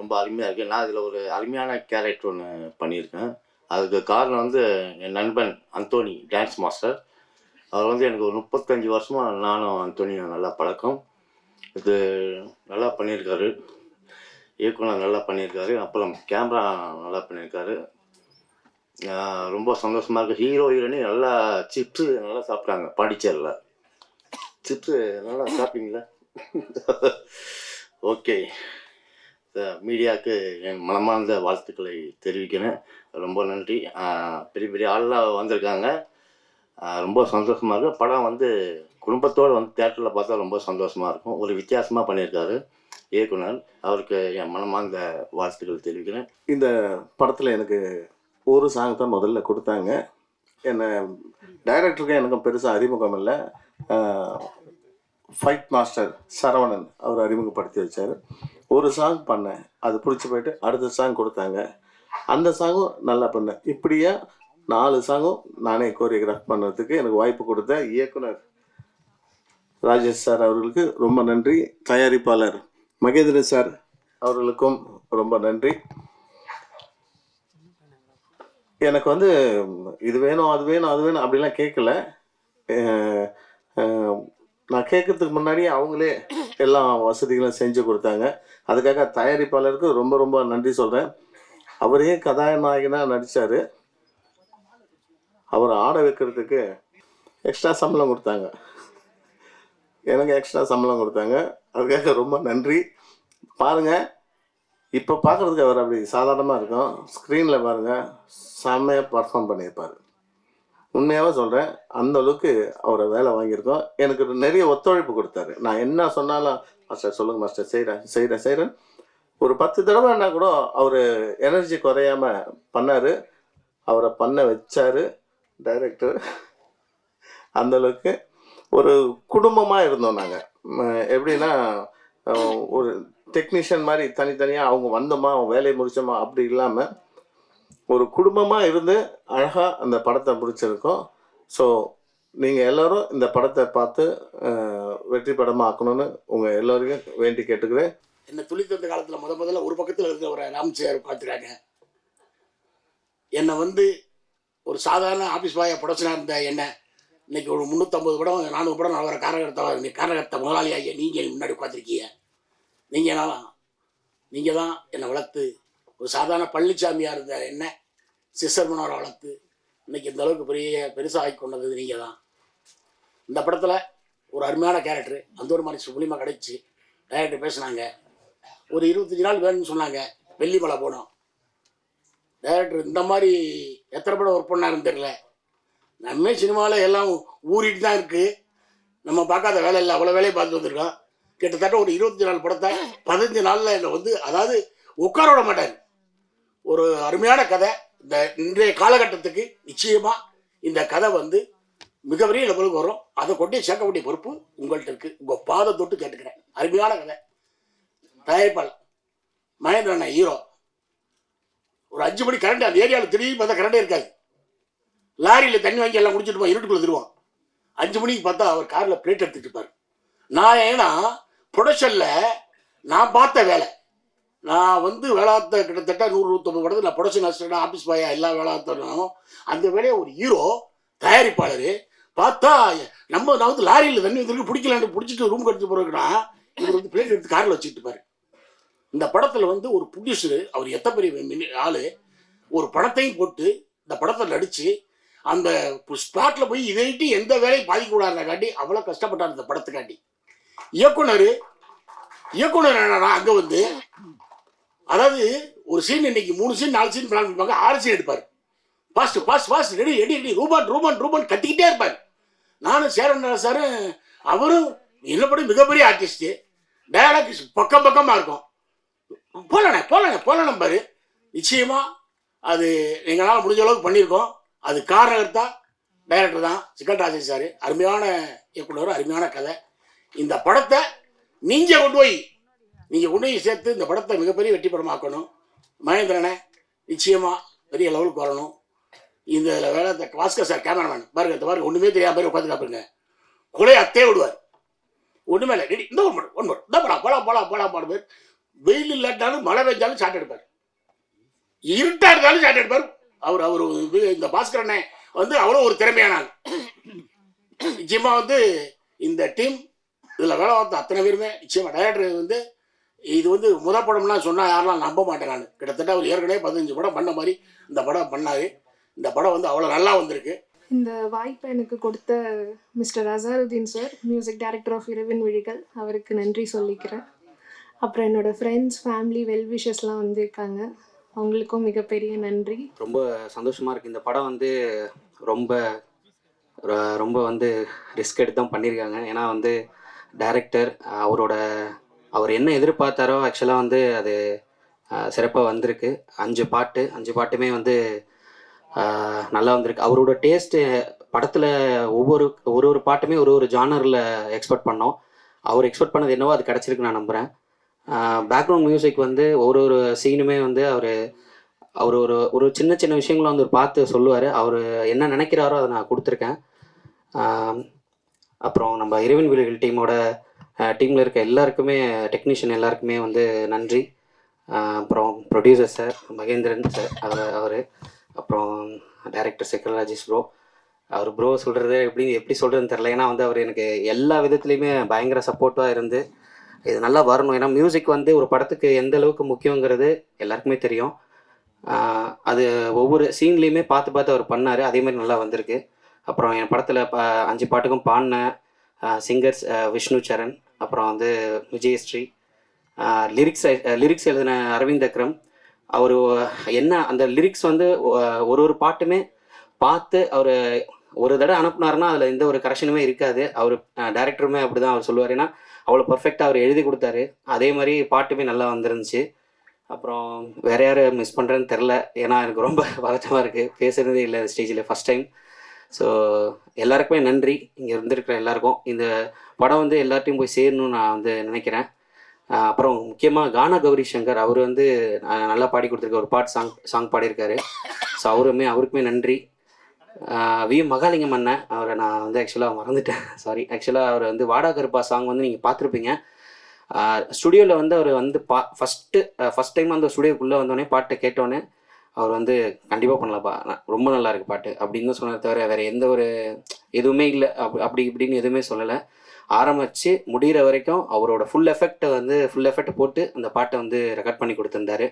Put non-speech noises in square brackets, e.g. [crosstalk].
ரொம்ப அருமையாக இருக்குது நான் இதில் ஒரு அருமையான கேரக்டர் ஒன்று பண்ணியிருக்கேன். அதுக்கு காரணம் வந்து என் நண்பன் அந்தோனி டான்ஸ் மாஸ்டர் அவர் வந்து எனக்கு ஒரு முப்பத்தஞ்சு வருஷமாக நானும் அந்தோனியும் நல்லா பழக்கம். இது நல்லா பண்ணியிருக்காரு. இயக்குனர் நல்லா பண்ணியிருக்காரு. அப்புறம் கேமரா நல்லா பண்ணியிருக்காரு. ரொம்ப சந்தோஷமாக இருக்குது ஹீரோ ஹீரோனி நல்லா சிப்ஸு நல்லா சாப்பிட்டாங்க பாண்டிச்சேரியில் சிப்ஸு நல்லா சாப்பிட்டீங்களா? [laughs] ஓகே மீடியாவுக்கு என் மனமார்ந்த வாழ்த்துக்களை தெரிவிக்கிறேன். ரொம்ப நன்றி. பெரிய பெரிய ஆள்லாம் வந்திருக்காங்க. ரொம்ப சந்தோஷமாக இருக்குது படம் வந்து குடும்பத்தோடு வந்து தேட்டரில் பார்த்தா ரொம்ப சந்தோஷமாக இருக்கும். ஒரு வித்தியாசமாக பண்ணியிருக்காரு இயக்குனர். அவருக்கு என் மனமார்ந்த வாழ்த்துக்கள் தெரிவிக்கிறேன். இந்த படத்தில் எனக்கு ஒரு சாங் தான் முதல்ல கொடுத்தாங்க. என்னை டைரக்டருக்கும் எனக்கும் பெருசாக அறிமுகம் இல்லை. ஃபைட் மாஸ்டர் சரவணன் அவர் அறிமுகப்படுத்தி வச்சார். ஒரு சாங் பண்ணேன் அது பிடிச்சி போயிட்டு அடுத்த சாங் கொடுத்தாங்க. அந்த சாங்கும் நல்லா பண்ணேன் இப்படியே நாலு சாங்கும் நானே கோரியோகிராஃப் பண்ணுறதுக்கு எனக்கு வாய்ப்பு கொடுத்த இயக்குனர் ராஜேஷ் சார் அவர்களுக்கு ரொம்ப நன்றி. தயாரிப்பாளர் மகேந்திரன் சார் அவர்களுக்கும் ரொம்ப நன்றி. எனக்கு வந்து இது வேணும் அது வேணும் அது வேணும் அப்படிலாம் கேட்கல. நான் கேட்கறதுக்கு முன்னாடி அவங்களே எல்லா வசதிகளும் செஞ்சு கொடுத்தாங்க. அதுக்காக தயாரிப்பாளருக்கு ரொம்ப ரொம்ப நன்றி சொல்கிறேன் அவரே கதாநாயகனாக நடித்தார் அவரை ஆட வைக்கிறதுக்கு எக்ஸ்ட்ரா சம்பளம் கொடுத்தாங்க. எனக்கு எக்ஸ்ட்ரா சம்பளம் கொடுத்தாங்க. அதுக்காக ரொம்ப நன்றி. பாருங்கள் இப்போ பார்க்குறதுக்கு அவர் அப்படி சாதாரணமாக இருக்கும். ஸ்க்ரீனில் பாருங்கள் செம்மையாக பர்ஃபார்ம் பண்ணியிருப்பார். உண்மையாகவே சொல்கிறேன் அந்த அளவுக்கு அவரை வேலை வாங்கியிருக்கோம். எனக்கு நிறைய ஒத்துழைப்பு கொடுத்தாரு. நான் என்ன சொன்னாலும் மாஸ்டர் சொல்லுங்கள் மாஸ்டர் செய்கிறேன் செய்கிறேன் செய்கிறேன் ஒரு பத்து தடவைன்னா கூட அவர் எனர்ஜி குறையாம பண்ணார். அவரை பண்ண வச்சார் டைரக்டர் அந்தளவுக்கு ஒரு குடும்பமாக இருந்தோம் நாங்கள் எப்படின்னா ஒரு டெக்னீஷியன் மாதிரி தனித்தனியாக அவங்க வந்தோமா அவங்க வேலையை முடிச்சோமா அப்படி இல்லாமல் ஒரு குடும்பமாக இருந்து அழகாக அந்த படத்தை முடிச்சிருக்கோம். ஸோ நீங்கள் எல்லோரும் இந்த படத்தை பார்த்து வெற்றி படமாக ஆக்கணும்னு உங்கள் எல்லோரையும் வேண்டி கேட்டுக்கிறேன். என்னை துளி தந்த காலத்தில் முத முதல்ல ஒரு பக்கத்தில் இருக்கிற ஒரு ராம்சேர் பார்த்துருக்காங்க என்னை வந்து ஒரு சாதாரண ஆஃபீஸ் பாயை புடச்சினா இருந்த என்னை? இன்னைக்கு ஒரு முந்நூற்றம்பது படம் நானூறு படம் நான் வர காரகர்த்த நீ காரகர்த்த முதலாளியாகிய நீங்கள் முன்னாடி உட்காந்துருக்கீங்க நீங்கள் தான் நீங்கள் தான் என்னை வளர்த்து ஒரு சாதாரண பழனிசாமியாக இருந்த என்ன? சிஸ்டர் மனோரை வளர்த்து இன்னைக்கு இந்த அளவுக்கு பெரிய பெருசாக ஆகி கொண்டது நீங்கள் தான். இந்த படத்தில் ஒரு அருமையான கேரக்டர் அந்த ஒரு மாதிரி சுப்ளிமா கிடைச்சி டைரக்டர் பேசுனாங்க. ஒரு இருபத்தஞ்சி நாள் வேணும்னு சொன்னாங்க. வெள்ளிமலை போனோம். டைரக்டர் இந்த மாதிரி எத்தனை படம் ஒர்க் பண்ணாருன்னு தெரியல. நம்ம சினிமாவில் எல்லாம் ஊறிட்டு தான் இருக்குது நம்ம பார்க்காத வேலை இல்லை. அவ்வளோ வேலையை பார்த்து வந்திருக்கோம். கிட்டத்தட்ட ஒரு இருபத்தஞ்சி நாள் படத்தை பதினஞ்சு நாளில் என்னை வந்து அதாவது உட்கார விட மாட்டார். ஒரு அருமையான கதை. இந்த இன்றைய காலகட்டத்துக்கு நிச்சயமாக இந்த கதை வந்து மிகப்பெரிய லெவலுக்கு வரும். அதை கொண்டு சேர்க்க வேண்டிய பொறுப்பு உங்கள்கிட்ட இருக்கு. உங்கள் பாதை தொட்டு கேட்டுக்கிறேன். அருமையான கதை. தயாரிப்பாளர் மகேந்திர அண்ணா ஹீரோ ஒரு அஞ்சு மணி கரண்ட் அந்த ஏரியாவில் திரும்பி பார்த்தா கரண்டே இருக்காது. லாரியில் தண்ணி வாங்கி எல்லாம் குடிச்சிட்டு போய் இருட்டுக்குள்ள திருவோம் அஞ்சு மணிக்கு பார்த்தா அவர் காரில் பிளேட் எடுத்துட்டு இருப்பார். நான் ஏன்னா ப்ரொடக்ஷனில் நான் பார்த்த வேலை. நான் வந்து வேளாத்த கிட்டத்தட்ட நூறு நூற்றம்பது படத்தில் நான் ப்ரொடக்ஷன் அசிஸ்டன்ட் ஆஃபீஸ் பாயா எல்லா வேளாத்தனும் அந்த வேலையை ஒரு ஹீரோ தயாரிப்பாளர் பார்த்தா நம்ம நான் வந்து லாரியில் தண்ணி வந்துருக்கு பிடிக்கலான்னு பிடிச்சிட்டு ரூம் எடுத்து போகிறதுக்குன்னா இவர் வந்து பிளேட் எடுத்து காரில் வச்சுக்கிட்டு பாரு இந்த படத்தில் வந்து ஒரு ப்ரொடியூசரு அவர் எத்தனை பெரிய மினி- ஒரு படத்தையும் போட்டு இந்த படத்தை நடித்து அந்த ஸ்பாட்டில் போய் இதைட்டு எந்த வேலையும் பாதிக்கக்கூடாதுக்காண்டி அவ்வளோ கஷ்டப்பட்டார் இந்த படத்துக்காண்டி. இயக்குனர் இயக்குனர் என்னன்னா அங்கே வந்து அதாவது ஒரு சீன் இன்னைக்கு மூணு சீன் நாலு சீன் பிளான் பண்ணிப்பாங்க ஆறு சீன் எடுப்பார். Fast fast fast ready ready ready ரூபான் ரூபான் ரூபான் கத்திக்கிட்டே இருப்பார். நானும் சேரன் சாரும் அவரும் என்ன படம் மிகப்பெரிய ஆர்டிஸ்ட்டு டயலாக் பக்கம் பக்கமாக இருக்கும். போலண்ணே போலண்ணே போலண்ணே பாரு. நிச்சயமாக அது எங்களால் முடிஞ்ச அளவுக்கு பண்ணியிருக்கோம். அது காரணகர்த்தா டைரக்டர் தான் சிக்கல் ராஜன் சார். அருமையான இயக்குனர் அருமையான கதை. இந்த படத்தை நீங்கள் கொண்டு போய் நீங்கள் உன்னையும் சேர்த்து இந்த படத்தை மிகப்பெரிய வெற்றி படமாக்கணும் மகேந்திரனை நிச்சயமாக பெரிய லெவலுக்கு வரணும். இந்த வேலை இந்த பாஸ்கர் சார் கேமராமேன். பாருங்க இந்த பாருங்க ஒன்றுமே தெரியாம பேர் உட்காந்து காப்பிடுங்க கொலை அத்தே விடுவார். ஒன்றுமே இல்லை. ரெடி இந்த ஒன் ஒன் இந்த படம் போலாம் போலாம் போலாம் பாடு பேர் வெயில் இல்லாட்டாலும் மழை பெஞ்சாலும் சாட் எடுப்பார். இருட்டா இருந்தாலும் சாட் எடுப்பார். அவர் அவர் இது- இந்த பாஸ்கரனை வந்து அவ்வளோ ஒரு திறமையான ஆள். வந்து இந்த டீம் இதில் வேலை பார்த்த அத்தனை பேருமே நிச்சயமாக டைரக்டர் வந்து இது வந்து முத படம்லாம் சொன்னால் யாரெல்லாம் நம்ப மாட்டேன் நான் கிட்டத்தட்ட அவர் ஏற்கனவே பதினஞ்சு படம் பண்ண மாதிரி இந்த படம் பண்ணாரு. இந்த படம் வந்து அவ்வளோ நல்லா வந்திருக்கு. இந்த வாய்ப்பை எனக்கு கொடுத்த mister Azharuddin sir music director of Iravin Vizhigal அவருக்கு நன்றி சொல்லிக்கிறேன். அப்புறம் என்னோட ஃப்ரெண்ட்ஸ் ஃபேமிலி வெல்விஷஸ்லாம் வந்திருக்காங்க. அவங்களுக்கும் மிகப்பெரிய நன்றி. ரொம்ப சந்தோஷமாக இருக்குது இந்த படம் வந்து ரொம்ப ரொம்ப வந்து ரிஸ்க் எடுத்து தான் பண்ணியிருக்காங்க ஏன்னா வந்து டைரக்டர் அவரோட அவர் என்ன எதிர்பார்த்தாரோ ஆக்சுவலாக வந்து அது சிறப்பாக வந்திருக்கு. அஞ்சு பாட்டு அஞ்சு பாட்டுமே வந்து நல்லா வந்திருக்கு. அவரோட டேஸ்ட்டு படத்தில் ஒவ்வொரு ஒரு ஒரு பாட்டுமே ஒரு ஒரு ஜானரில் எக்ஸ்பெக்ட் பண்ணோம். அவர் எக்ஸ்பெக்ட் பண்ணது என்னவோ அது கிடச்சிருக்கு நான் நம்புகிறேன் பேக்ரவுண்ட் மியூசிக் வந்து ஒரு ஒரு சீனுமே வந்து அவர் அவர் ஒரு ஒரு சின்ன சின்ன விஷயங்களை வந்து பார்த்து சொல்லுவார். அவர் என்ன நினைக்கிறாரோ அதை நான் கொடுத்துருக்கேன். அப்புறம் நம்ம இறைவன் வீடுகள் டீமோட டீமில் இருக்க எல்லாருக்குமே டெக்னீஷியன் எல்லாருக்குமே வந்து நன்றி. அப்புறம் ப்ரொடியூசர் சார் மகேந்திரன் சார் அவர் அவர் அப்புறம் டைரக்டர் செக்ரலாஜிஸ் ப்ரோ அவர் ப்ரோ சொல்கிறது எப்படி எப்படி சொல்கிறதுன்னு தெரில ஏன்னா வந்து அவர் எனக்கு எல்லா விதத்துலேயுமே பயங்கர சப்போர்ட்டாக இருந்து இது நல்லா வரணும். ஏன்னா மியூசிக் வந்து ஒரு படத்துக்கு எந்த அளவுக்கு முக்கியங்கிறது எல்லாருக்குமே தெரியும். அது ஒவ்வொரு சீன்லேயுமே பார்த்து பார்த்து அவர் பண்ணார். அதே மாதிரி நல்லா வந்திருக்கு. அப்புறம் என் படத்தில் ப அஞ்சு பாட்டுக்கும் பாடின சிங்கர்ஸ் விஷ்ணு சரண் அப்புறம் வந்து விஜயஸ்ரீ லிரிக்ஸ் லிரிக்ஸ் எழுதின அரவிந்த் அக்ரம். அவர் என்ன அந்த லிரிக்ஸ் வந்து ஒரு ஒரு பாட்டுமே பார்த்து அவர் ஒரு தடவை அனுப்புனாருன்னா அதில் எந்த ஒரு கரெக்ஷனுமே இருக்காது. அவர் டேரக்டருமே அப்படி தான் அவர் சொல்லுவார். ஏன்னா அவ்வளோ பர்ஃபெக்டாக அவர் எழுதி கொடுத்தாரு. அதே மாதிரி பாட்டுமே நல்லா வந்துருந்துச்சு. அப்புறம் வேற யார் மிஸ் பண்ணுறேன்னு தெரில ஏன்னா எனக்கு ரொம்ப பதட்டமாக இருக்குது பேசுகிறதே இல்லை ஸ்டேஜில் ஃபஸ்ட் டைம் ஸோ எல்லாருக்குமே நன்றி. இங்கே இருந்திருக்கிற எல்லாருக்கும். இந்த படம் வந்து எல்லார்ட்டையும் போய் சேரணும்னு நான் வந்து நினைக்கிறேன். அப்புறம் முக்கியமாக கானா கௌரி சங்கர் அவர் வந்து நல்லா பாடி கொடுத்துருக்க ஒரு பாட் சாங் சாங் பாடியிருக்காரு. ஸோ அவருமே அவருக்குமே நன்றி. வி மகாலிங்கம் அண்ணன் அவரை நான் வந்து ஆக்சுவலாக மறந்துட்டேன். சாரி ஆக்சுவலாக அவர் வந்து வாடா கருப்பா சாங் வந்து நீங்கள் பார்த்துருப்பீங்க. ஸ்டுடியோவில் வந்து அவர் வந்து பா ஃபஸ்ட்டு ஃபஸ்ட் டைம் அந்த ஸ்டுடியோக்குள்ளே வந்தோடனே பாட்டை கேட்டோன்னே அவர் வந்து கண்டிப்பாக பண்ணலப்பா ரொம்ப நல்லா இருக்கு பாட்டு. அப்படின்னு தான் சொன்னார் தவிர வேறு எந்த ஒரு எதுவுமே இல்லை. அப் அப்படி இப்படின்னு எதுவுமே சொல்லலை. ஆரம்பித்து முடிகிற வரைக்கும் அவரோட ஃபுல் எஃபெக்டை வந்து ஃபுல் எஃபெக்ட் போட்டு அந்த பாட்டை வந்து ரெக்கார்ட் பண்ணி கொடுத்துருந்தாரு.